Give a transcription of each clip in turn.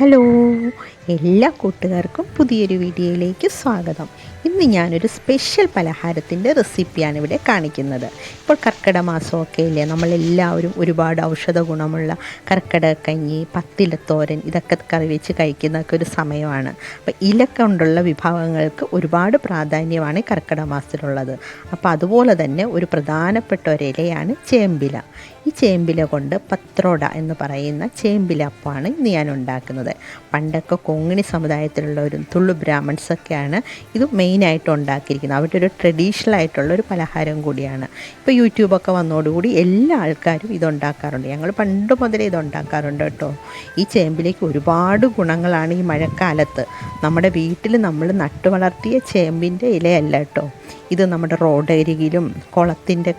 Hello എല്ലാ കൂട്ടുകാർക്കും പുതിയൊരു വീഡിയോയിലേക്ക് സ്വാഗതം. ഇന്ന് ഞാനൊരു സ്പെഷ്യൽ പലഹാരത്തിന്റെ റെസിപ്പിയാണ് ഇവിടെ കാണിക്കുന്നത്. ഇപ്പോൾ കർക്കിടക മാസമൊക്കെ ഇല്ലേ നമ്മളെല്ലാവരും ഒരുപാട് ഔഷധ ഗുണമുള്ള കർക്കിടക കഞ്ഞി പത്തിലത്തോരൻ ഇതൊക്കെ കറി വെച്ച് കഴിക്കുന്നതൊക്കെ ഒരു സമയമാണ്. അപ്പോൾ ഇല കൊണ്ടുള്ള വിഭവങ്ങൾക്ക് ഒരുപാട് പ്രാധാന്യമാണ് കർക്കിടക മാസത്തിലുള്ളത്. അപ്പോൾ അതുപോലെ തന്നെ ഒരു പ്രധാനപ്പെട്ട ഒരിലയാണ് ചേമ്പില. ഈ ചേമ്പില കൊണ്ട് പത്രോട എന്ന് പറയുന്ന ചേമ്പില അപ്പമാണ് ഇന്ന് ഞാൻ ഉണ്ടാക്കുന്നത്. പണ്ടൊക്കെ കൊങ്ങിണി സമുദായത്തിലുള്ളവരും തുള്ളു ബ്രാഹ്മൺസൊക്കെയാണ് ഇത് മെയിനായിട്ട് ഉണ്ടാക്കിയിരിക്കുന്നത്. അവരുടെ ഒരു ട്രഡീഷണൽ ആയിട്ടുള്ള ഒരു പലഹാരം കൂടിയാണ്. ഇപ്പോൾ യൂട്യൂബൊക്കെ വന്നതോടുകൂടി എല്ലാ ആൾക്കാരും ഇതുണ്ടാക്കാറുണ്ട് ഞങ്ങൾ പണ്ട് മുതലേ ഇതുണ്ടാക്കാറുണ്ട് കേട്ടോ. ഈ ചേമ്പിലേക്ക് ഒരുപാട് ഗുണങ്ങളാണ് ഈ മഴക്കാലത്ത്. നമ്മുടെ വീട്ടിൽ നമ്മൾ നട്ടു വളർത്തിയ ചേമ്പിന്റെ ഇലയല്ല കേട്ടോ. ഇത് നമ്മുടെ റോഡ് റോഡരികിലും കുളത്തിന്റെ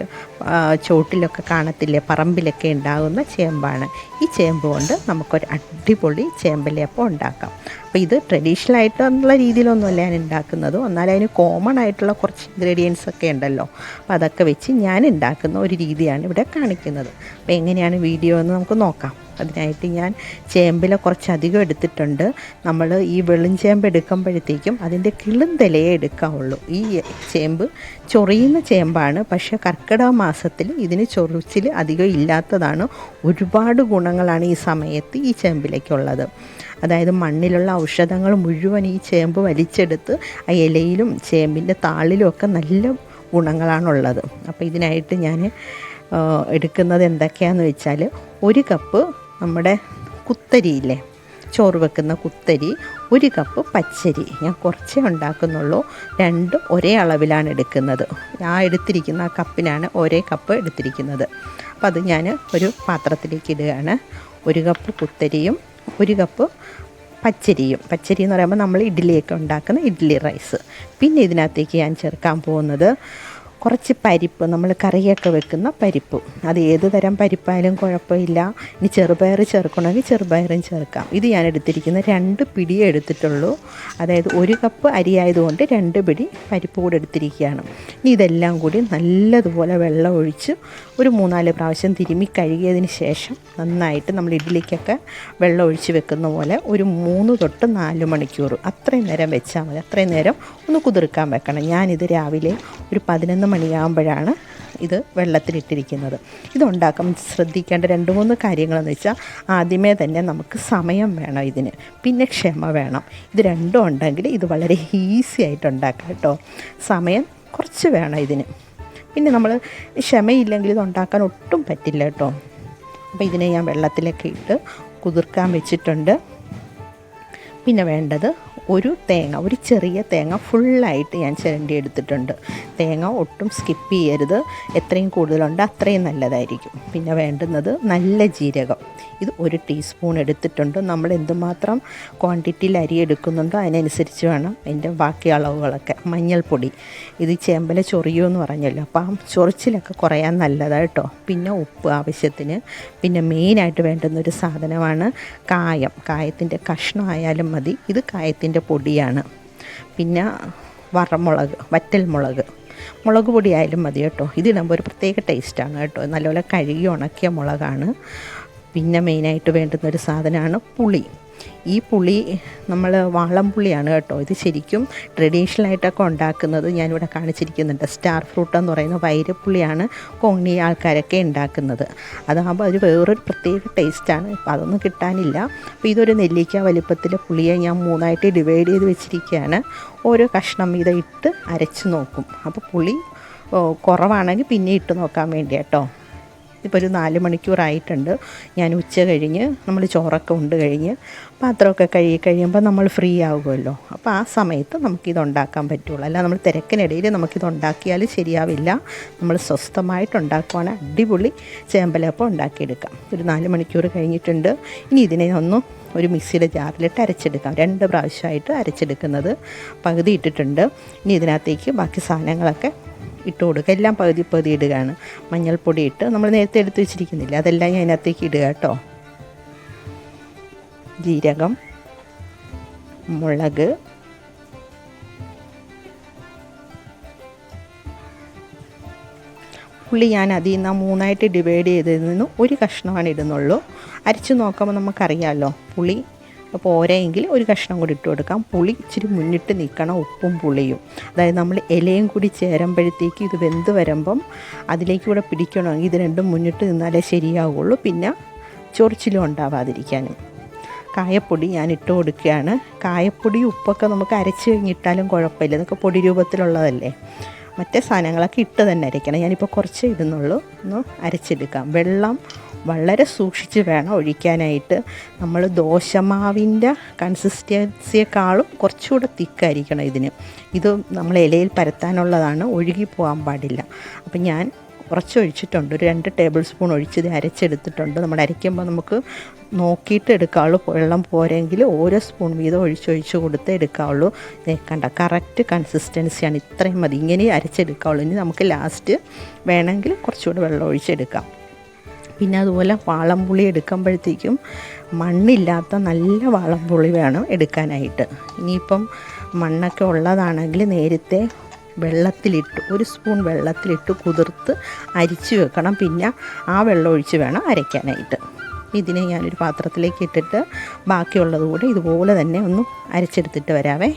ചോട്ടിലൊക്കെ കാണത്തില്ലേ? പറമ്പിലൊക്കെ ഉണ്ടാകുന്ന ചേമ്പാണ്. ഈ ചേമ്പ് കൊണ്ട് നമുക്കൊരു അടിപൊളി ചേമ്പലേപ്പം ഉണ്ടാക്കാം. അപ്പോൾ ഇത് ട്രഡീഷണൽ ആയിട്ടുള്ള രീതിയിലൊന്നുമല്ല ഞാൻ ഉണ്ടാക്കുന്നത്. എന്നാലും അതിന് കോമൺ ആയിട്ടുള്ള കുറച്ച് ഇൻഗ്രീഡിയൻസ് ഒക്കെ ഉണ്ടല്ലോ. അപ്പോൾ അതൊക്കെ വെച്ച് ഞാൻ ഉണ്ടാക്കുന്ന ഒരു രീതിയാണ് ഇവിടെ കാണിക്കുന്നത്. അപ്പോൾ എങ്ങനെയാണ് വീഡിയോ എന്ന് നമുക്ക് നോക്കാം. അതിനായിട്ട് ഞാൻ ചേമ്പില കുറച്ചധികം എടുത്തിട്ടുണ്ട്. നമ്മൾ ഈ വെളിഞ്ചേമ്പ് എടുക്കുമ്പോഴത്തേക്കും അതിന്റെ കിളുന്തലയെ എടുക്കാവുള്ളൂ. ഈ ചേമ്പ് ചൊറിയുന്ന ചേമ്പാണ്. പക്ഷേ കർക്കിടക മാസത്തിൽ ഇതിന് ചൊറിച്ചിൽ അധികം ഇല്ലാത്തതാണ്. ഒരുപാട് ഗുണങ്ങളാണ് ഈ സമയത്ത് ഈ ചേമ്പിലേക്കുള്ളത് അതായത് മണ്ണിലുള്ള ഔഷധങ്ങൾ മുഴുവൻ ഈ ചേമ്പ് വലിച്ചെടുത്ത് ആ ഇലയിലും ചേമ്പിന്റെ താളിലും ഒക്കെ നല്ല ഗുണങ്ങളാണുള്ളത്. അപ്പോൾ ഇതിനായിട്ട് ഞാൻ എടുക്കുന്നത് എന്തൊക്കെയാണെന്ന് വെച്ചാൽ ഒരു കപ്പ് നമ്മുടെ കുത്തരിയില്ലേ? ചോറ് വെക്കുന്ന കുത്തരി ഒരു കപ്പ് പച്ചരി. ഞാൻ കുറച്ചേ ഉണ്ടാക്കുന്നുള്ളൂ. രണ്ടും ഒരേ അളവിലാണ് എടുക്കുന്നത്. ഞാൻ എടുത്തിരിക്കുന്ന ആ കപ്പിനാണ് ഒരേ കപ്പ് എടുത്തിരിക്കുന്നത്. അപ്പം അത് ഞാൻ ഒരു പാത്രത്തിലേക്ക് ഇടുകയാണ്. ഒരു കപ്പ് കുത്തരിയും ഒരു കപ്പ് പച്ചരിയും. പച്ചരി എന്ന് പറയുമ്പോൾ നമ്മൾ ഇഡ്ഡലിയൊക്കെ ഉണ്ടാക്കുന്ന ഇഡ്ഡലി റൈസ്. പിന്നെ ഇതിനകത്തേക്ക് ഞാൻ ചേർക്കാൻ പോകുന്നത് കുറച്ച് പരിപ്പ് നമ്മൾ കറിയൊക്കെ വെക്കുന്ന പരിപ്പ്. അത് ഏത് തരം പരിപ്പായാലും കുഴപ്പമില്ല. ഇനി ചെറുപയർ ചേർക്കണമെങ്കിൽ ചെറുപയറും ചേർക്കാം. ഇത് ഞാൻ എടുത്തിരിക്കുന്ന രണ്ട് പിടിയേ എടുത്തിട്ടുള്ളൂ. അതായത് ഒരു കപ്പ് അരി ആയതുകൊണ്ട് രണ്ട് പിടി പരിപ്പ് കൂടെ എടുത്തിരിക്കുകയാണ്. ഇനി ഇതെല്ലാം കൂടി നല്ലതുപോലെ വെള്ളം ഒഴിച്ച് ഒരു മൂന്നാൽ പ്രാവശ്യം തിരുമ്മി കഴുകിയതിന് ശേഷം നന്നായിട്ട് നമ്മൾ ഇഡ്ഡലിക്കൊക്കെ വെള്ളം ഒഴിച്ച് വെക്കുന്ന പോലെ ഒരു മൂന്ന് തൊട്ട് നാല് മണിക്കൂർ അത്രയും നേരം വെച്ചാൽ മതി. അത്രയും നേരം ഒന്ന് കുതിർക്കാൻ വെക്കണം. ഞാനിത് രാവിലെ ഒരു പതിനൊന്ന് മണിയാകുമ്പോഴാണ് ഇത് വെള്ളത്തിലിട്ടിരിക്കുന്നത്. ഇതുണ്ടാക്കാൻ ശ്രദ്ധിക്കേണ്ട രണ്ട് മൂന്ന് കാര്യങ്ങളെന്ന് വെച്ചാൽ ആദ്യമേ തന്നെ നമുക്ക് സമയം വേണം ഇതിന്. പിന്നെ ക്ഷമ വേണം. ഇത് രണ്ടും ഉണ്ടെങ്കിൽ ഇത് വളരെ ഈസി ആയിട്ട് ഉണ്ടാക്കാം കേട്ടോ. സമയം കുറച്ച് വേണം ഇതിന്. പിന്നെ നമ്മൾ ക്ഷമയില്ലെങ്കിൽ ഇത് ഉണ്ടാക്കാൻ ഒട്ടും പറ്റില്ല കേട്ടോ. അപ്പോൾ ഇതിനെ ഞാൻ വെള്ളത്തിലൊക്കെ ഇട്ട് കുതിർക്കാൻ വെച്ചിട്ടുണ്ട്. പിന്നെ വേണ്ടത് ഒരു തേങ്ങ ഒരു ചെറിയ തേങ്ങ ഫുള്ളായിട്ട് ഞാൻ ചിരണ്ടി എടുത്തിട്ടുണ്ട്. തേങ്ങ ഒട്ടും സ്കിപ്പ് ചെയ്യരുത്. എത്രയും കൂടുതലുണ്ട് അത്രയും നല്ലതായിരിക്കും. പിന്നെ വേണ്ടുന്നത് നല്ല ജീരകം. ഇത് ഒരു ടീസ്പൂൺ എടുത്തിട്ടുണ്ട്. നമ്മൾ എന്തുമാത്രം ക്വാണ്ടിറ്റിയിൽ അരി എടുക്കുന്നുണ്ടോ അതിനനുസരിച്ച് വേണം അതിന്റെ ബാക്കി അളവുകളൊക്കെ. മഞ്ഞൾപ്പൊടി. ഇത് ചേമ്പല എന്ന് പറഞ്ഞല്ലോ. അപ്പം ആ ചൊറിച്ചിലൊക്കെ കുറയാൻ നല്ലതായിട്ടോ പിന്നെ ഉപ്പ് ആവശ്യത്തിന്. പിന്നെ മെയിനായിട്ട് വേണ്ടുന്ന ഒരു സാധനമാണ് കായം. കായത്തിന്റെ കഷ്ണമായാലും മതി. ഇത് കായത്തിന്റെ പൊടിയാണ്. പിന്നെ വറമുളക് വറ്റൽ മുളക്. മുളക് പൊടി ആയാലും മതി കേട്ടോ. ഇതിടുമ്പോൾ ഒരു പ്രത്യേക ടേസ്റ്റാണ് കേട്ടോ. നല്ലപോലെ കഴുകി ഉണക്കിയ മുളകാണ്. പിന്നെ മെയിനായിട്ട് വേണ്ടുന്ന ഒരു സാധനമാണ് പുളി. ഈ പുളി നമ്മൾ വാളം പുളിയാണ് കേട്ടോ. ഇത് ശരിക്കും ട്രഡീഷണൽ ആയിട്ടൊക്കെ ഉണ്ടാക്കുന്നത് ഞാനിവിടെ കാണിച്ചിരിക്കുന്നുണ്ട്. സ്റ്റാർ ഫ്രൂട്ട് എന്ന് പറയുന്ന വൈരപ്പുളിയാണ് കൊങ്ങി ആൾക്കാരൊക്കെ ഉണ്ടാക്കുന്നത്. അതാകുമ്പോൾ അതൊരു വേറൊരു പ്രത്യേക ടേസ്റ്റാണ് അപ്പോൾ അതൊന്നും കിട്ടാനില്ല. അപ്പോൾ ഇതൊരു നെല്ലിക്ക വലിപ്പത്തിലെ പുളിയെ ഞാൻ മൂന്നായിട്ട് ഡിവൈഡ് ചെയ്ത് വെച്ചിരിക്കുകയാണ്. ഓരോ കഷ്ണം ഇത് ഇട്ട് അരച്ച് നോക്കും. അപ്പോൾ പുളി കുറവാണെങ്കിൽ പിന്നെ ഇട്ട് നോക്കാൻ വേണ്ടി കേട്ടോ ഇപ്പോൾ ഒരു നാല് മണിക്കൂറായിട്ടുണ്ട്. ഞാൻ ഉച്ച കഴിഞ്ഞ് നമ്മൾ ചോറൊക്കെ ഉണ്ട് കഴിഞ്ഞ് പാത്രമൊക്കെ കഴുകി കഴിയുമ്പോൾ നമ്മൾ ഫ്രീ ആകുമല്ലോ അപ്പോൾ ആ സമയത്ത് നമുക്കിത് ഉണ്ടാക്കാൻ പറ്റുള്ളൂ. അല്ല നമ്മൾ തിരക്കിനിടയിൽ നമുക്കിത് ഉണ്ടാക്കിയാൽ ശരിയാവില്ല. നമ്മൾ സ്വസ്ഥമായിട്ട് ഉണ്ടാക്കുവാണെങ്കിൽ അടിപൊളി ചേമ്പലപ്പം ഉണ്ടാക്കിയെടുക്കാം. ഒരു നാല് മണിക്കൂർ കഴിഞ്ഞിട്ടുണ്ട്. ഇനി ഇതിനെ ഒന്ന് ഒരു മിക്സിയുടെ ജാറിലിട്ട് അരച്ചെടുക്കാം. രണ്ട് പ്രാവശ്യമായിട്ട് അരച്ചെടുക്കുന്നത് പകുതി ഇട്ടിട്ടുണ്ട്. ഇനി ഇതിനകത്തേക്ക് ബാക്കി സാധനങ്ങളൊക്കെ ഇട്ട് കൊടുക്കുക. എല്ലാം പകുതി പകുതി ഇടുകയാണ്. മഞ്ഞൾപ്പൊടി ഇട്ട് നമ്മൾ നേരത്തെ എടുത്ത് വെച്ചിരിക്കുന്നില്ല? അതെല്ലാം ഞാൻ അതിനകത്തേക്ക് ഇടുക കേട്ടോ. ജീരകം മുളക് ഉള്ളി ഞാൻ അതിൽ നിന്ന് മൂന്നായിട്ട് ഡിവൈഡ് ചെയ്തതിൽ നിന്ന് ഒരു കഷ്ണമാണ് ഇടുന്നുള്ളൂ. അരച്ച് നോക്കുമ്പോൾ നമുക്കറിയാമല്ലോ പുളി പോരെങ്കിൽ ഒരു കഷ്ണം കൂടി ഇട്ട് കൊടുക്കാം. പുളി ഇച്ചിരി മുന്നിട്ട് നിൽക്കണം ഉപ്പും പുളിയും. അതായത് നമ്മൾ ഇലയും കൂടി ചേരുമ്പോഴത്തേക്ക് ഇത് വെന്ത് വരുമ്പം അതിലേക്ക് കൂടെ പിടിക്കണമെങ്കിൽ ഇത് രണ്ടും മുന്നിട്ട് നിന്നാലേ ശരിയാവുള്ളൂ. പിന്നെ ചൊറിച്ചിലും ഉണ്ടാവാതിരിക്കാനും കായപ്പൊടി ഞാൻ ഇട്ട് കൊടുക്കുകയാണ്. കായപ്പൊടി ഉപ്പൊക്കെ നമുക്ക് അരച്ച് കഴിഞ്ഞിട്ടാലും കുഴപ്പമില്ല. ഇതൊക്കെ പൊടി രൂപത്തിലുള്ളതല്ലേ. മറ്റേ സാധനങ്ങളൊക്കെ ഇട്ട് തന്നെ അരയ്ക്കണം. ഞാനിപ്പോൾ കുറച്ച് ഇടുന്നുള്ളൂ. ഒന്ന് അരച്ചെടുക്കാം. വെള്ളം വളരെ സൂക്ഷിച്ച് വേണം ഒഴിക്കാനായിട്ട്. നമ്മൾ ദോശമാവിന്റെ കൺസിസ്റ്റൻസിയേക്കാളും കുറച്ചുകൂടെ തിക്കായിരിക്കണം ഇതിന്. ഇത് നമ്മൾ ഇലയിൽ പരത്താനുള്ളതാണ് ഒഴുകി പോകാൻ പാടില്ല. അപ്പം ഞാൻ കുറച്ച് ഒഴിച്ചിട്ടുണ്ട്. ഒരു രണ്ട് ടേബിൾ സ്പൂൺ ഒഴിച്ചത് അരച്ചെടുത്തിട്ടുണ്ട്. നമ്മൾ അരയ്ക്കുമ്പോൾ നമുക്ക് നോക്കിയിട്ട് എടുക്കാവുള്ളൂ. വെള്ളം പോരെങ്കിൽ ഓരോ സ്പൂൺ വീതം ഒഴിച്ചൊഴിച്ച് കൊടുത്ത് എടുക്കാവുള്ളൂ. കണ്ട കറക്റ്റ് കൺസിസ്റ്റൻസിയാണ് ഇത്രയും മതി. ഇങ്ങനെ അരച്ചെടുക്കാവുള്ളൂ. ഇനി നമുക്ക് ലാസ്റ്റ് വേണമെങ്കിൽ കുറച്ചുകൂടെ വെള്ളം ഒഴിച്ചെടുക്കാം. പിന്നെ അതുപോലെ വാളംപുളി എടുക്കുമ്പോഴത്തേക്കും മണ്ണില്ലാത്ത നല്ല വാളംപുളി വേണം എടുക്കാനായിട്ട്. ഇനിയിപ്പം മണ്ണൊക്കെ ഉള്ളതാണെങ്കിൽ നേരത്തെ വെള്ളത്തിലിട്ട് ഒരു സ്പൂൺ വെള്ളത്തിലിട്ട് കുതിർത്ത് അരിച്ച് വെക്കണം. പിന്നെ ആ വെള്ളം ഒഴിച്ച് വേണം അരയ്ക്കാനായിട്ട്. ഇതിനെ ഞാനൊരു പാത്രത്തിലേക്ക് ഇട്ടിട്ട് ബാക്കിയുള്ളത് കൂടെ ഇതുപോലെ തന്നെ ഒന്ന് അരച്ചെടുത്തിട്ട് വരാവേ.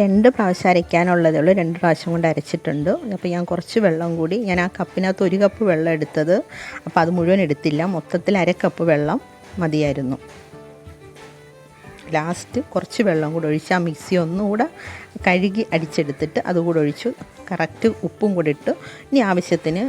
രണ്ട് പ്രാവശ്യം അരയ്ക്കാനുള്ളതേ ഉള്ളൂ. രണ്ട് പ്രാവശ്യം കൊണ്ട് അരച്ചിട്ടുണ്ട്. അപ്പോൾ ഞാൻ കുറച്ച് വെള്ളം കൂടി ഞാൻ ആ കപ്പിനകത്ത് ഒരു കപ്പ് വെള്ളം എടുത്തത്. അപ്പോൾ അത് മുഴുവൻ എടുത്തില്ല. മൊത്തത്തിൽ അര കപ്പ് വെള്ളം മതിയായിരുന്നു. ലാസ്റ്റ് കുറച്ച് വെള്ളം കൂടെ ഒഴിച്ച് ആ മിക്സി ഒന്നുകൂടെ കഴുകി അടിച്ചെടുത്തിട്ട് അതുകൂടെ ഒഴിച്ചു. കറക്റ്റ് ഉപ്പും കൂടി ഇട്ട് ഇനി ആവശ്യത്തിന്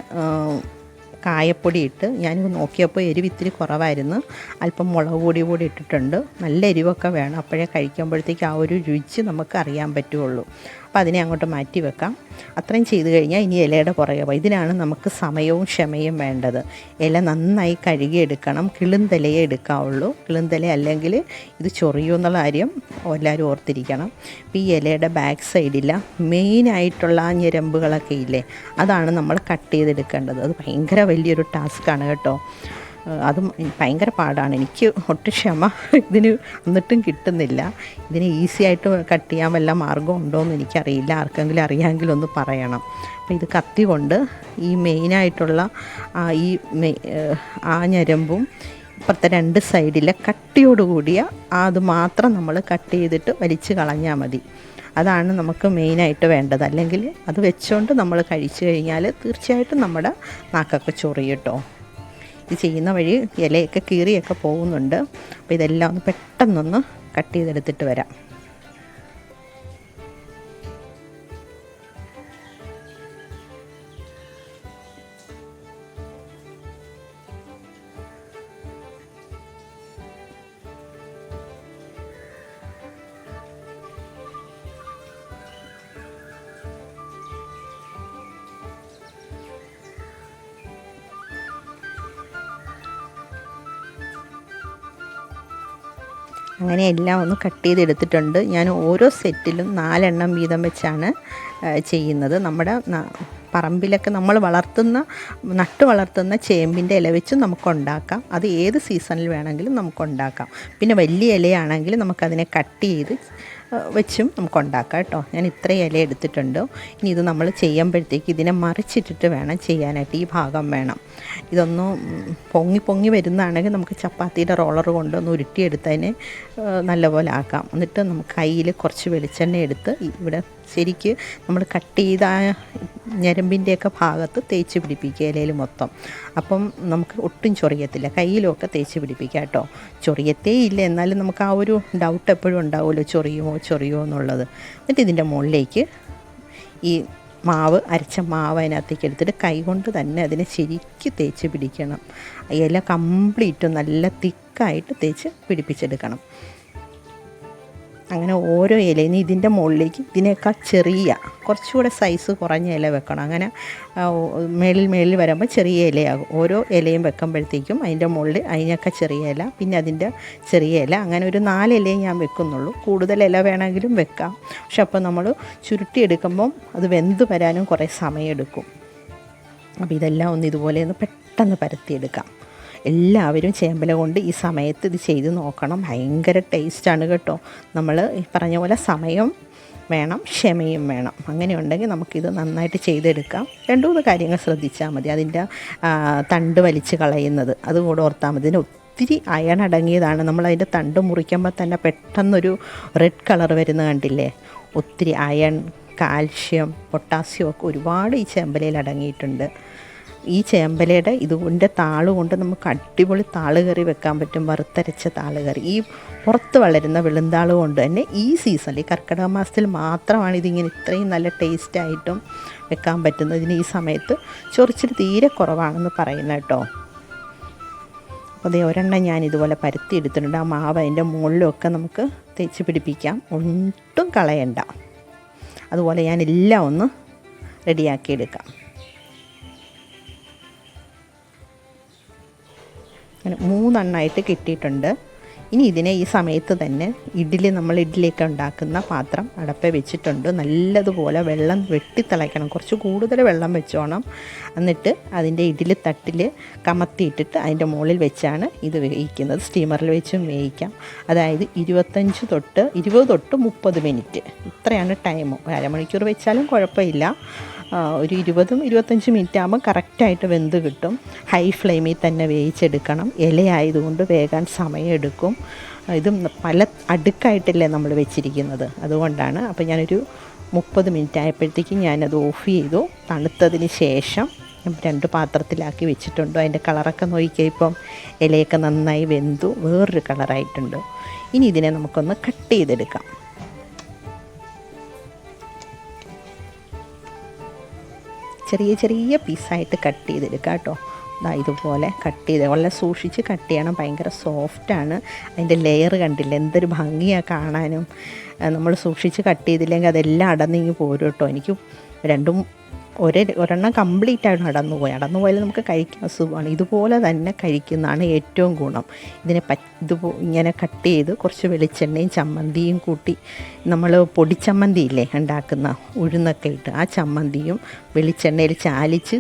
കായപ്പൊടി ഇട്ട് ഞാൻ നോക്കിയപ്പോൾ എരിവ് ഇത്തിരി കുറവായിരുന്നു. അല്പം മുളക് പൊടി കൂടി ഇട്ടിട്ടുണ്ട്. നല്ല എരിവൊക്കെ വേണം. അപ്പോഴേ കഴിക്കുമ്പോഴത്തേക്ക് ആ ഒരു രുചി നമുക്ക് അറിയാൻ പറ്റുള്ളൂ. അപ്പോൾ അതിനെ അങ്ങോട്ട് മാറ്റി വെക്കാം. അത്രയും ചെയ്ത് കഴിഞ്ഞാൽ ഇനി ഇലയുടെ പുറകെ പോയി. ഇതിനാണ് നമുക്ക് സമയവും ക്ഷമയും വേണ്ടത്. ഇല നന്നായി കഴുകിയെടുക്കണം. കിളുന്തലയെ എടുക്കാവുള്ളൂ. കിളുന്തല അല്ലെങ്കിൽ ഇത് ചൊറിയൂ എന്നുള്ള കാര്യം എല്ലാവരും ഓർത്തിരിക്കണം. അപ്പോൾ ഈ ഇലയുടെ ബാക്ക് സൈഡില്ല മെയിനായിട്ടുള്ള ആ ഞരമ്പുകളൊക്കെ ഇല്ലേ? അതാണ് നമ്മൾ കട്ട് ചെയ്തെടുക്കേണ്ടത്. അത് ഭയങ്കര വലിയൊരു ടാസ്ക്കാണ് കേട്ടോ. അതും ഭയങ്കര പാടാണ്. എനിക്ക് ഒട്ടും ക്ഷമ ഇതിന് എന്നിട്ടും കിട്ടുന്നില്ല. ഇതിന് ഈസി ആയിട്ട് കട്ട് ചെയ്യാൻ വല്ല മാർഗം ഉണ്ടോ എന്ന് എനിക്കറിയില്ല. ആർക്കെങ്കിലും അറിയാമെങ്കിൽ ഒന്ന് പറയണം. അപ്പോൾ ഇത് കത്തി കൊണ്ട് ഈ മെയിനായിട്ടുള്ള ഈ ആ ഞരമ്പും ഇപ്പുറത്തെ രണ്ട് സൈഡിലെ കട്ടിയോട് കൂടിയ അത് മാത്രം നമ്മൾ കട്ട് ചെയ്തിട്ട് വലിച്ച് കളഞ്ഞാൽ മതി. അതാണ് നമുക്ക് മെയിനായിട്ട് വേണ്ടത്. അല്ലെങ്കിൽ അത് വെച്ചുകൊണ്ട് നമ്മൾ കഴിച്ചു കഴിഞ്ഞാൽ തീർച്ചയായിട്ടും നമ്മുടെ നാക്കൊക്കെ ചൊറിയും കേട്ടോ ഇത് ചെയ്യുന്ന വഴി ഇലയൊക്കെ കീറിയൊക്കെ പോകുന്നുണ്ട്. അപ്പോൾ ഇതെല്ലാം ഒന്ന് പെട്ടെന്നൊന്ന് കട്ട് ചെയ്തെടുത്തിട്ട് വരാം. അങ്ങനെ എല്ലാം ഒന്ന് കട്ട് ചെയ്തെടുത്തിട്ടുണ്ട്. ഞാൻ ഓരോ സെറ്റിലും നാലെണ്ണം വീതം വെച്ചാണ് ചെയ്യുന്നത്. നമ്മുടെ പറമ്പിലൊക്കെ നമ്മൾ വളർത്തുന്ന നട്ട് വളർത്തുന്ന ചേമ്പിന്റെ ഇല വെച്ച് നമുക്ക് ഉണ്ടാക്കാം അത് ഏത് സീസണിൽ വേണമെങ്കിലും നമുക്ക് ഉണ്ടാക്കാം പിന്നെ വലിയ ഇലയാണെങ്കിൽ നമുക്കതിനെ കട്ട് ചെയ്ത് വെച്ചും നമുക്ക് ഉണ്ടാക്കാം കേട്ടോ. ഞാൻ ഇത്രയും ഇല എടുത്തിട്ടുണ്ട്. ഇനി ഇത് നമ്മൾ ചെയ്യുമ്പോഴത്തേക്ക് ഇതിനെ മറിച്ചിട്ടിട്ട് വേണം ചെയ്യാനായിട്ട്. ഈ ഭാഗം വേണം. ഇതൊന്ന് പൊങ്ങി പൊങ്ങി വരുന്നതാണെങ്കിൽ നമുക്ക് ചപ്പാത്തിയുടെ റോളർ കൊണ്ട് ഒന്ന് ഉരുട്ടിയെടുത്തതിനെ നല്ലപോലെ ആക്കാം. എന്നിട്ട് നമുക്ക് കയ്യിൽ കുറച്ച് വെളിച്ചെണ്ണ എടുത്ത് ഇവിടെ ശരിക്ക് നമ്മൾ കട്ട് ചെയ്ത ഞരമ്പിന്റെയൊക്കെ ഭാഗത്ത് തേച്ച് പിടിപ്പിക്കുക ഇലയിൽ മൊത്തം. അപ്പം നമുക്ക് ഒട്ടും ചൊറിയത്തില്ല. കയ്യിലൊക്കെ തേച്ച് പിടിപ്പിക്കുക കേട്ടോ. ചൊറിയത്തേ ഇല്ല. എന്നാലും നമുക്ക് ആ ഒരു ഡൗട്ട് എപ്പോഴും ഉണ്ടാവുമല്ലോ. ചൊറിയുമോ ചൊറിയുമോ എന്നുള്ളത്. എന്നിട്ട് ഇതിന്റെ മുകളിലേക്ക് ഈ മാവ് അരച്ച മാവ് അതിനകത്തേക്ക് എടുത്തിട്ട് കൈകൊണ്ട് തന്നെ അതിനെ ശരിക്ക് തേച്ച് പിടിക്കണം. ഇല കംപ്ലീറ്റ് നല്ല തിക്കായിട്ട് തേച്ച് പിടിപ്പിച്ചെടുക്കണം. അങ്ങനെ ഓരോ ഇലയും ഇതിന്റെ മുകളിലേക്ക് ഇതിനേക്കാൾ ചെറിയ കുറച്ചുകൂടെ സൈസ് കുറഞ്ഞ ഇല വെക്കണം. അങ്ങനെ മേളിൽ മേളിൽ വരുമ്പോൾ ചെറിയ ഇലയാകും. ഓരോ ഇലയും വെക്കുമ്പോഴത്തേക്കും അതിന്റെ മുകളിൽ അതിനൊക്കെ ചെറിയ ഇല പിന്നെ അതിന്റെ ചെറിയ ഇല. അങ്ങനെ ഒരു നാല് ഇലയും ഞാൻ വെക്കുന്നുള്ളൂ. കൂടുതൽ ഇല വേണമെങ്കിലും വെക്കാം. പക്ഷെ അപ്പോൾ നമ്മൾ ചുരുട്ടിയെടുക്കുമ്പം അത് വെന്ത് വരാനും കുറേ സമയമെടുക്കും അപ്പോൾ ഇതെല്ലാം ഒന്ന് ഇതുപോലെ ഒന്ന് പെട്ടെന്ന് പരത്തിയെടുക്കാം. എല്ലാവരും ചേമ്പല കൊണ്ട് ഈ സമയത്ത് ഇത് ചെയ്ത് നോക്കണം. ഭയങ്കര ടേസ്റ്റാണ് കേട്ടോ. നമ്മൾ പറഞ്ഞ പോലെ സമയം വേണം ക്ഷമയും വേണം. അങ്ങനെ ഉണ്ടെങ്കിൽ നമുക്കിത് നന്നായിട്ട് ചെയ്തെടുക്കാം. രണ്ടു മൂന്ന് കാര്യങ്ങൾ ശ്രദ്ധിച്ചാൽ മതി. അതിന്റെ തണ്ട് വലിച്ച് കളയുന്നത്. അതുകൂടെ ഓർത്താൽ മതി. ഒത്തിരി അയൺ അടങ്ങിയതാണ്. നമ്മൾ അതിന്റെ തണ്ട് മുറിക്കുമ്പോൾ തന്നെ പെട്ടെന്നൊരു റെഡ് കളർ വരുന്ന കണ്ടില്ലേ? ഒത്തിരി അയൺ കാൽഷ്യം പൊട്ടാസ്യം ഒക്കെ ഒരുപാട് ഈ ചെമ്പലയിൽ അടങ്ങിയിട്ടുണ്ട്. ഈ ചേമ്പലയുടെ ഇതുകൊണ്ട് താൾ കൊണ്ട് നമുക്ക് അടിപൊളി താൾ കറി വെക്കാൻ പറ്റും വറുത്തരച്ച താൾ കറി. ഈ പുറത്ത് വളരുന്ന വെളുന്താൾ കൊണ്ട് തന്നെ ഈ സീസണിൽ കർക്കിടക മാസത്തിൽ മാത്രമാണ് ഇതിങ്ങനെ ഇത്രയും നല്ല ടേസ്റ്റായിട്ടും വെക്കാൻ പറ്റുന്നത്. ഇതിന് ഈ സമയത്ത് ചൊറിച്ചിൽ തീരെ കുറവാണെന്ന് പറയുന്നത് കേട്ടോ. അപ്പോൾ അതേ ഒരെണ്ണം ഞാൻ ഇതുപോലെ പരത്തി എടുത്തിട്ടുണ്ട്. ആ മാവ് അതിന്റെ മുകളിലൊക്കെ നമുക്ക് തേച്ച് പിടിപ്പിക്കാം. ഒട്ടും കളയണ്ട. അതുപോലെ ഞാൻ എല്ലാം ഒന്ന് റെഡിയാക്കി എടുക്കാം. അങ്ങനെ മൂന്നെണ്ണമായിട്ട് കിട്ടിയിട്ടുണ്ട്. ഇനി ഇതിനെ ഈ സമയത്ത് തന്നെ ഇഡ്ഡലി നമ്മൾ ഇഡ്ഡലിയൊക്കെ ഉണ്ടാക്കുന്ന പാത്രം അടപ്പ വെച്ചിട്ടുണ്ട്. നല്ലതുപോലെ വെള്ളം വെട്ടിത്തിളയ്ക്കണം. കുറച്ച് കൂടുതൽ വെള്ളം വെച്ചോണം. എന്നിട്ട് അതിന്റെ ഇഡ്ഡലി തട്ടിൽ കമത്തിയിട്ടിട്ട് അതിന്റെ മുകളിൽ വെച്ചാണ് ഇത് വേവിക്കുന്നത്. സ്റ്റീമറിൽ വെച്ചും വേവിക്കാം. അതായത് ഇരുപത്തഞ്ച് തൊട്ട് ഇരുപത് തൊട്ട് മുപ്പത് മിനിറ്റ്. ഇത്രയാണ് ടൈം അരമണിക്കൂർ വെച്ചാലും കുഴപ്പമില്ല. ഒരു ഇരുപതും ഇരുപത്തഞ്ച് മിനിറ്റ് ആകുമ്പോൾ കറക്റ്റായിട്ട് വെന്ത് കിട്ടും. ഹൈ ഫ്ലെയിമിൽ തന്നെ വേവിച്ചെടുക്കണം. ഇലയായതുകൊണ്ട് വേകാൻ സമയമെടുക്കും. ഇതും പല അടുക്കായിട്ടല്ലേ നമ്മൾ വെച്ചിരിക്കുന്നത്. അതുകൊണ്ടാണ് അപ്പോൾ ഞാനൊരു മുപ്പത് മിനിറ്റ് ആയപ്പോഴത്തേക്കും ഞാനത് ഓഫ് ചെയ്തു. തണുത്തതിന് ശേഷം രണ്ട് പാത്രത്തിലാക്കി വെച്ചിട്ടുണ്ട്. അതിന്റെ കളറൊക്കെ നോക്കിയാൽ ഇപ്പം ഇലയൊക്കെ നന്നായി വെന്തു. വേറൊരു കളറായിട്ടുണ്ട്. ഇനി ഇതിനെ നമുക്കൊന്ന് കട്ട് ചെയ്തെടുക്കാം. ചെറിയ ചെറിയ പീസായിട്ട് കട്ട് ചെയ്തെടുക്കാം കേട്ടോ. ദാ ഇതുപോലെ കട്ട് ചെയ്ത് വളരെ സൂക്ഷിച്ച് കട്ട് ചെയ്യണം. ഭയങ്കര സോഫ്റ്റാണ് അതിന്റെ ലെയർ കണ്ടില്ല? എന്തൊരു ഭംഗിയാണ് കാണാനും. നമ്മൾ സൂക്ഷിച്ച് കട്ട് ചെയ്തില്ലെങ്കിൽ അതെല്ലാം അടന്നിങ്ങി പോരും കേട്ടോ. എനിക്ക് രണ്ടും ഒരേ ഒരെണ്ണം കംപ്ലീറ്റ് ആയിട്ട് അടന്നു പോയി. അടന്നു പോയാൽ നമുക്ക് കഴിക്കാൻ സുഖമാണ്. ഇതുപോലെ തന്നെ കഴിക്കുന്നതാണ് ഏറ്റവും ഗുണം. ഇതിനെ പ ഇതുപോ ഇങ്ങനെ കട്ട് ചെയ്ത് കുറച്ച് വെളിച്ചെണ്ണയും ചമ്മന്തിയും കൂട്ടി നമ്മൾ പൊടിച്ചമ്മന്തി ഇല്ലേ ഉണ്ടാക്കുന്ന ഉഴുന്നൊക്കെ ഇട്ട് ആ ചമ്മന്തിയും വെളിച്ചെണ്ണയിൽ ചാലിച്ച്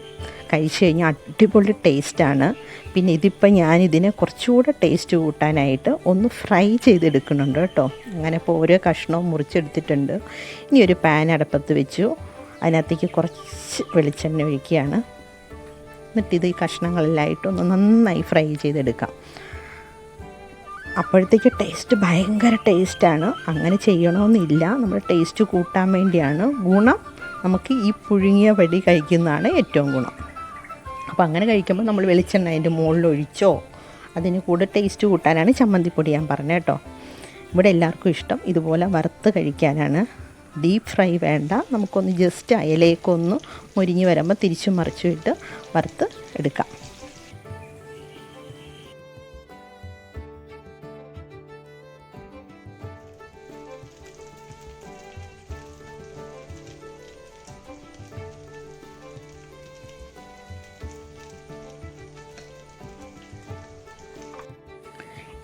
കഴിച്ച് കഴിഞ്ഞാൽ അടിപൊളി ടേസ്റ്റാണ്. പിന്നെ ഇതിപ്പോൾ ഞാനിതിനെ കുറച്ചുകൂടെ ടേസ്റ്റ് കൂട്ടാനായിട്ട് ഒന്ന് ഫ്രൈ ചെയ്തെടുക്കുന്നുണ്ട് കേട്ടോ. അങ്ങനെ ഇപ്പോൾ ഓരോ കഷ്ണവും മുറിച്ചെടുത്തിട്ടുണ്ട്. ഇനി ഒരു പാൻ അടപ്പത്ത് വെച്ചു. അതിനകത്തേക്ക് കുറച്ച് വെളിച്ചെണ്ണ ഒഴിക്കുകയാണ്. എന്നിട്ട് ഇത് ഈ കഷ്ണങ്ങളിലായിട്ട് ഒന്ന് നന്നായി ഫ്രൈ ചെയ്തെടുക്കാം. അപ്പോഴത്തേക്ക് ടേസ്റ്റ് ഭയങ്കര ടേസ്റ്റാണ്. അങ്ങനെ ചെയ്യണമെന്നില്ല നമ്മൾ ടേസ്റ്റ് കൂട്ടാൻ വേണ്ടിയാണ്. ഗുണം നമുക്ക് ഈ പുഴുങ്ങിയ വടി കഴിക്കുന്നതാണ് ഏറ്റവും ഗുണം. അപ്പോൾ അങ്ങനെ കഴിക്കുമ്പോൾ നമ്മൾ വെളിച്ചെണ്ണ അതിന്റെ മുകളിൽ ഒഴിച്ചോ അതിന് കൂടെ ടേസ്റ്റ് കൂട്ടാനാണ് ചമ്മന്തിപ്പൊടി ഞാൻ പറഞ്ഞത് കേട്ടോ. ഇവിടെ എല്ലാവർക്കും ഇഷ്ടം. ഇതുപോലെ വറുത്ത് കഴിക്കാനാണ്. ഡീപ്പ് ഫ്രൈ വേണ്ട. നമുക്കൊന്ന് ജസ്റ്റ് അയലേക്കൊന്ന് മുരിഞ്ഞ് വരുമ്പോൾ തിരിച്ചും മറിച്ചും ഇട്ട് വറുത്ത് എടുക്കാം.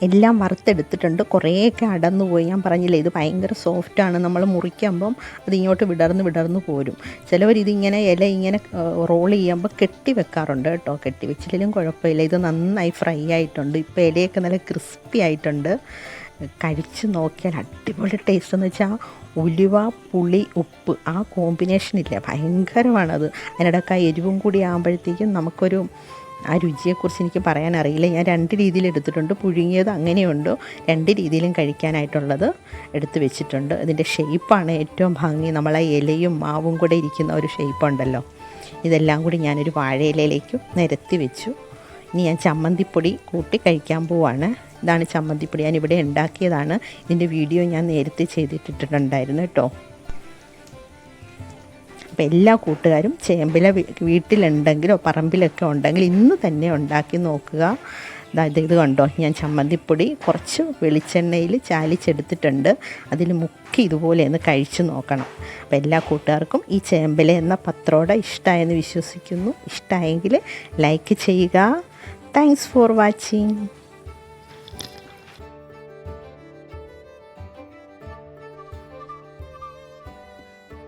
എല്ലാം വറുത്തെടുത്തിട്ടുണ്ട്. കുറേയൊക്കെ അടന്നു പോയി ഞാൻ പറഞ്ഞില്ലേ ഇത് ഭയങ്കര സോഫ്റ്റാണ് നമ്മൾ മുറിക്കുമ്പം അത് ഇങ്ങോട്ട് വിടർന്ന് വിടർന്ന് പോരും. ചിലവർ ഇതിങ്ങനെ ഇല ഇങ്ങനെ റോൾ ചെയ്യുമ്പോൾ കെട്ടി വെക്കാറുണ്ട് കേട്ടോ. കെട്ടി വെച്ചില്ലെങ്കിലും കുഴപ്പമില്ല. ഇത് നന്നായി ഫ്രൈ ആയിട്ടുണ്ട്. ഇപ്പോൾ ഇലയൊക്കെ നല്ല ക്രിസ്പി ആയിട്ടുണ്ട്. കഴിച്ച് നോക്കിയാൽ അടിപൊളി ടേസ്റ്റ് എന്ന് വെച്ചാൽ ഉലുവ പുളി ഉപ്പ് ആ കോമ്പിനേഷൻ ഇല്ല? ഭയങ്കരമാണത്. അതിനിടയ്ക്ക് ആ എരിവും കൂടി ആകുമ്പോഴത്തേക്കും നമുക്കൊരു ആ രുചിയെക്കുറിച്ച് എനിക്ക് പറയാൻ അറിയില്ല ഞാൻ രണ്ട് രീതിയിൽ എടുത്തിട്ടുണ്ട്. പുഴുങ്ങിയത് അങ്ങനെയുണ്ട്. രണ്ട് രീതിയിലും കഴിക്കാനായിട്ടുള്ളത് എടുത്തു വെച്ചിട്ടുണ്ട്. ഇതിന്റെ ഷേപ്പാണ് ഏറ്റവും ഭംഗി. നമ്മളെ ഇലയും മാവും കൂടെ ഇരിക്കുന്ന ഒരു ഷേപ്പ് ഉണ്ടല്ലോ ഇതെല്ലാം കൂടി ഞാനൊരു വാഴയിലയിലേക്ക് നിരത്തി വെച്ചു. ഇനി ഞാൻ ചമ്മന്തിപ്പൊടി കൂട്ടി കഴിക്കാൻ പോവാണ്. ഇതാണ് ചമ്മന്തിപ്പൊടി. ഞാൻ ഇവിടെ ഉണ്ടാക്കിയതാണ്. ഇതിന്റെ വീഡിയോ ഞാൻ നേരത്തെ ചെയ്തിട്ടിട്ടുണ്ടായിരുന്നു കേട്ടോ. അപ്പോൾ എല്ലാ കൂട്ടുകാരും ചേമ്പില വീട്ടിലുണ്ടെങ്കിലോ പറമ്പിലൊക്കെ ഉണ്ടെങ്കിൽ ഇന്ന് തന്നെ ഉണ്ടാക്കി നോക്കുക. അതായത് ഇത് കണ്ടോ? ഞാൻ ചമ്മന്തിപ്പൊടി കുറച്ച് വെളിച്ചെണ്ണയിൽ ചാലിച്ചെടുത്തിട്ടുണ്ട്. അതിൽ മുക്കി ഇതുപോലെ ഒന്ന് കഴിച്ചു നോക്കണം. അപ്പോൾ എല്ലാ കൂട്ടുകാർക്കും ഈ ചേമ്പല എന്ന പത്രോട ഇഷ്ടമായെന്ന് വിശ്വസിക്കുന്നു. ഇഷ്ടമായെങ്കിൽ ലൈക്ക് ചെയ്യുക. Thanks for watching